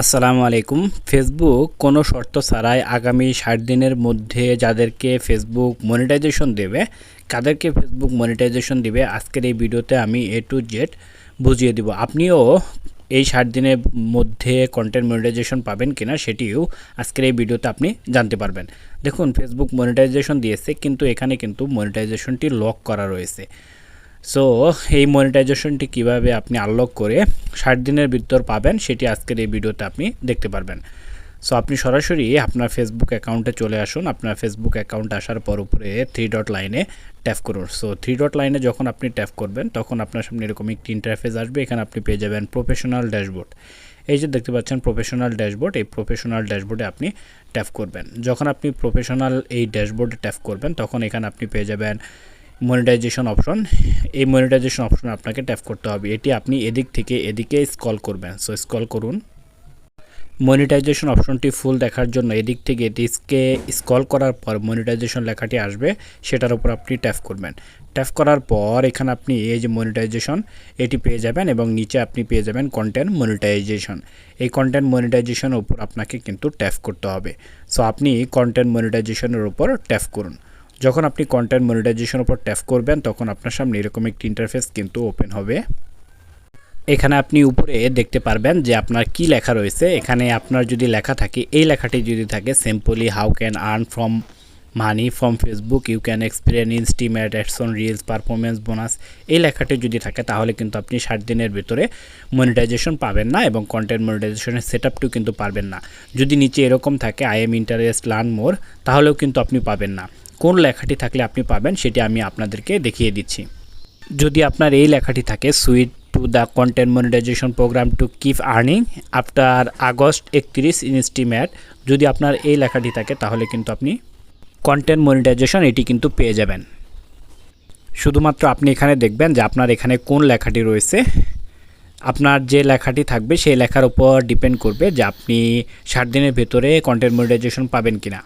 আসসালামু আলাইকুম। ফেসবুক কোনো শর্ত ছাড়াই আগামী ষাট দিনের মধ্যে যাদেরকে ফেসবুক মনিটাইজেশন দেবে, কাদেরকে ফেসবুক মনিটাইজেশন দিবে, আজকের এই ভিডিওতে আমি এ টু জেড বুঝিয়ে দিব। আপনিও এই ষাট দিনের মধ্যে কন্টেন্ট মনিটাইজেশন পাবেন কিনা সেটিও আজকের এই ভিডিওতে আপনি জানতে পারবেন। দেখুন ফেসবুক মনিটাইজেশন দিয়েছে, কিন্তু এখানে কিন্তু মনিটাইজেশনটি লক করা রয়েছে। সো এই মনিটাইজেশনটি কীভাবে আপনি আনলক করে ষাট দিনের ভিতর পাবেন, সেটি আজকের এই ভিডিওতে আপনি দেখতে পারবেন। সো আপনি সরাসরি আপনার ফেসবুক অ্যাকাউন্টে চলে আসুন। আপনার ফেসবুক অ্যাকাউন্ট আসার পর উপরে থ্রি ডট লাইনে ট্যাপ করুন। সো থ্রি ডট লাইনে যখন আপনি ট্যাপ করবেন, তখন আপনার সামনে এরকম একটি ইন্টারফেস আসবে। এখানে আপনি পেয়ে যাবেন প্রফেশনাল ড্যাশবোর্ড এই যে দেখতে পাচ্ছেন প্রফেশনাল ড্যাশবোর্ড এই প্রফেশনাল ড্যাশবোর্ডে আপনি ট্যাপ করবেন। যখন আপনি প্রফেশনাল এই ড্যাশবোর্ডে ট্যাপ করবেন, তখন এখানে আপনি পেয়ে যাবেন মনিটাইজেশন অপশন এই মনিটাইজেশন অপশন আপনাকে ট্যাপ করতে হবে। এটি আপনি এদিক থেকে এদিকে স্ক্রল করবেন। সো স্ক্রল করুন। মনিটাইজেশন অপশনটি ফুল দেখার জন্য এদিক থেকে এটিকে স্ক্রল করার পর মনিটাইজেশন লেখাটি আসবে। সেটার উপর আপনি ট্যাপ করবেন। ট্যাপ করার পর এখানে আপনি এই যে মনিটাইজেশন এটি পেয়ে যাবেন এবং নিচে আপনি পেয়ে যাবেন কন্টেন্ট মনিটাইজেশন এই কন্টেন্ট মনিটাইজেশনের উপর আপনাকে কিন্তু ট্যাপ করতে হবে। সো আপনি কন্টেন্ট মনিটাইজেশনের উপর ট্যাপ করুন। যখন আপনি কন্টেন্ট মনিটাইজেশন উপর ট্যাপ করবেন, তখন আপনার সামনে এরকম একটি ইন্টারফেস কিন্তু ওপেন হবে। এখানে আপনি উপরে দেখতে পারবেন যে আপনার কি লেখা রয়েছে। এখানে আপনার যদি লেখা থাকে, এই লেখাটি যদি থাকে simply how can earn from money from Facebook you can experience instream ads on reels performance bonus এই লেখাটি যদি থাকে, তাহলে কিন্তু আপনি ষাট দিনের ভিতরে মনিটাইজেশন পাবেন না এবং কন্টেন্ট মনিটাইজেশনের সেট আপটিও কিন্তু পারবেন না। যদি নিচে এরকম থাকে I am interest learn more তাহলেও কিন্তু আপনি পাবেন না। কোন লেখাটি থাকলে আপনি পাবেন সেটি আমি আপনাদেরকে দেখিয়ে দিচ্ছি। যদি আপনার এই লেখাটি থাকে sweet to the content monetization program to keep earning after August একত্রিশ ইনস্টিমেট যদি আপনার এই লেখাটি থাকে, তাহলে কিন্তু আপনি কন্টেন্ট মনিটাইজেশন এটি কিন্তু পেয়ে যাবেন। শুধুমাত্র আপনি এখানে দেখবেন যে আপনার এখানে কোন লেখাটি রয়েছে। আপনার যে লেখাটি থাকবে, সেই লেখার উপর ডিপেন্ড করবে যে আপনি ষাট দিনের ভেতরে কন্টেন্ট মনিটাইজেশন পাবেন কিনা।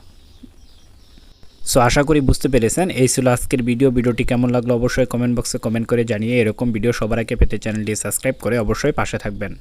সো আশা করি বুঝতে পেরেছেন। এই ছিল আজকের ভিডিও ভিডিওটি কেমন লাগল অবশ্যই কমেন্ট বক্সে কমেন্ট করে জানিয়ে এরকম ভিডিও সবার আগে পেতে চ্যানেলটি সাবস্ক্রাইব করে অবশ্যই পাশে থাকবেন।